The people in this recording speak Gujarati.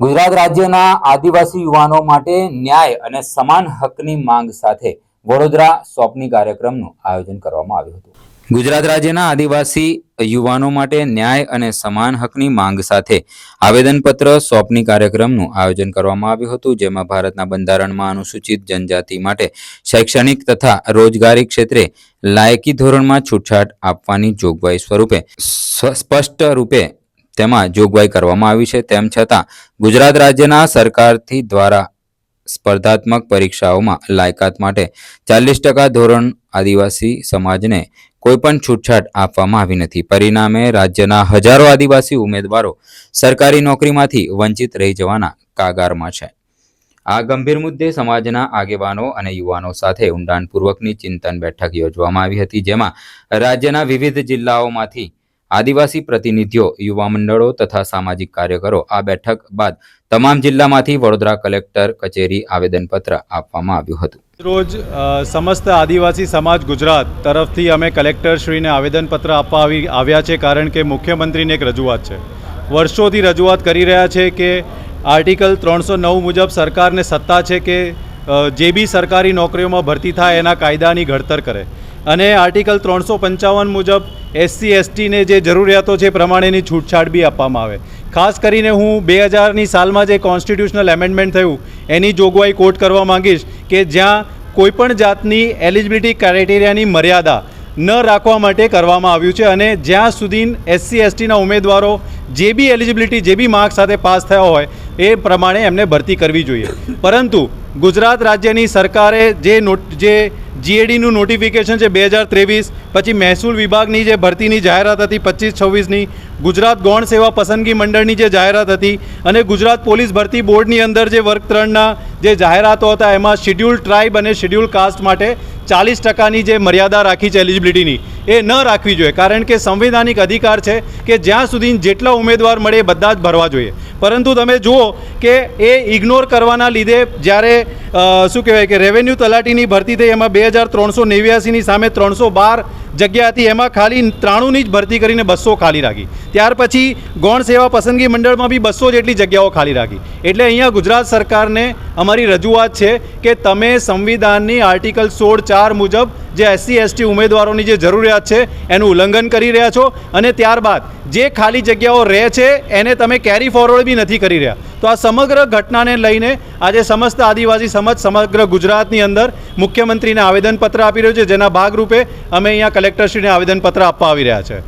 ગુજરાત રાજ્યના આદિવાસી યુવાનો માટે ન્યાય અને સમાન હકની માંગ સાથે વડોદરા સોંપણી કાર્યક્રમનું આયોજન કરવામાં આવ્યું હતું. ગુજરાત રાજ્યના આદિવાસી યુવાનો માટે ન્યાય અને સમાન હકની માંગ સાથે આવેદનપત્ર સોંપણી કાર્યક્રમનું આયોજન કરવામાં આવ્યું હતું, જેમાં ભારતના બંધારણમાં અનુસૂચિત જનજાતિ માટે શૈક્ષણિક તથા રોજગારી ક્ષેત્રે લાયકી ધોરણમાં છૂટછાટ આપવાની જોગવાઈ સ્વરૂપે સ્પષ્ટ રૂપે તેમાં જોગવાઈ કરવામાં આવી છે. તેમ છતાં, ગુજરાત રાજ્યના સરકારથી દ્વારા સ્પર્ધાત્મક પરીક્ષાઓમાં લાયકાત માટે ચાલીસ ટકા ધોરણ આદિવાસી સમાજને કોઈપણ છૂટછાટ આપવામાં આવી નથી. પરિણામે રાજ્યના હજારો આદિવાસી ઉમેદવારો સરકારી નોકરીમાંથી વંચિત રહી જવાના કાગારમાં છે. આ ગંભીર મુદ્દે સમાજના આગેવાનો અને યુવાનો સાથે ઊંડાણપૂર્વકની ચિંતન બેઠક યોજવામાં આવી હતી, જેમાં રાજ્યના વિવિધ જિલ્લાઓમાંથી આદિવાસી પ્રતિનિધિઓ, યુવા મંડળો તથા સામાજિક કાર્યકરો આ બેઠક બાદ તમામ જિલ્લામાંથી વડોદરા કલેક્ટર કચેરી આવેદનપત્ર આપવામાં આવ્યું હતું. રોજ સમસ્ત આદિવાસી સમાજ ગુજરાત તરફથી અમે કલેક્ટરશ્રીને આવેદનપત્ર આપવા આવી, આવ્યા છે કારણ કે મુખ્યમંત્રીને એક રજૂઆત છે. વર્ષોથી રજૂઆત કરી રહ્યા છે કે આર્ટિકલ ત્રણસો નવ મુજબ સરકારને સત્તા છે કે જે બી સરકારી નોકરીઓમાં ભરતી થાય એના કાયદાની ઘડતર કરે. અને આર્ટિકલ ત્રણસો પંચાવન મુજબ એસસી એસટીને જે જરૂરિયાતો છે પ્રમાણેની છૂટછાટ બી આપવામાં આવે. ખાસ કરીને હું બે હજારની સાલમાં જે કોન્સ્ટિટ્યુશનલ એમેન્ડમેન્ટ થયું, એની જોગવાઈ કોટ કરવા માંગીશ કે જ્યાં કોઈપણ જાતની એલિજિબિલિટી ક્રાઇટેરિયાની મર્યાદા ન રાખવા માટે કરવામાં આવ્યું છે અને જ્યાં સુધી એસસી, એસટીના ઉમેદવારો જે બી એલિજિબિલિટી, જે બી માર્ક સાથે પાસ થયા હોય, એ પ્રમાણે એમને ભરતી કરવી જોઈએ. પરંતુ ગુજરાત રાજ્યની સરકારે જે નોટ, જે જીએડીનું નોટિફિકેશન છે બે હજાર ત્રેવીસ. પછી મહેસૂલ વિભાગની જે ભરતીની જાહેરાત હતી પચીસ છવ્વીસની, ગુજરાત ગૌણ સેવા પસંદગી મંડળની જે જાહેરાત હતી અને ગુજરાત પોલીસ ભરતી બોર્ડની અંદર જે વર્ગ ત્રણના જે જાહેરાતો હતા, એમાં શિડ્યુલ ટ્રાઇબ અને શિડ્યુલ કાસ્ટ માટે ચાલીસ ટકાની જે મર્યાદા રાખી છે એલિજિબિલિટીની એ ન રાખવી જોઈએ. કારણ કે સંવિધાનિક અધિકાર છે કે જ્યાં સુધી જેટલા ઉમેદવાર મળે બધા જ ભરવા જોઈએ. પરંતુ તમે જુઓ કે એ ઇગ્નોર કરવાના લીધે જ્યારે શું કહેવાય કે રેવન્યુ તલાટીની ભરતી થઈ, એમાં બે હજાર ત્રણસો નેવ્યાસીની સામે ત્રણસો બાર જગ્યા હતી, એમાં ખાલી ત્રાણુંની જ ભરતી કરીને બસો ખાલી રાખી. ત્યાર પછી ગૌણ સેવા પસંદગી મંડળમાં બી બસો જેટલી જગ્યાઓ ખાલી રાખી. એટલે અહીંયા ગુજરાત સરકારને અમારી રજૂઆત છે કે તમે સંવિધાનની આર્ટિકલ સોળ ચાર મુજબ જે એસસી, એસટી ઉમેદવારોની જે જરૂરિયાત છે એનું ઉલ્લંઘન કરી રહ્યા છો અને ત્યારબાદ જે ખાલી જગ્યાઓ રહે છે એને તમે કેરી ફોરવર્ડ બી નથી કરી રહ્યા. તો આ સમગ્ર ઘટનાને લઈને આજે સમસ્ત આદિવાસી સમાજ, સમગ્ર ગુજરાતની અંદર મુખ્યમંત્રીને આવેદનપત્ર આપી રહ્યો છે, જેના ભાગરૂપે અમે અહીંયા કલેક્ટરશ્રીને આવેદનપત્ર આપવા આવી રહ્યા છે.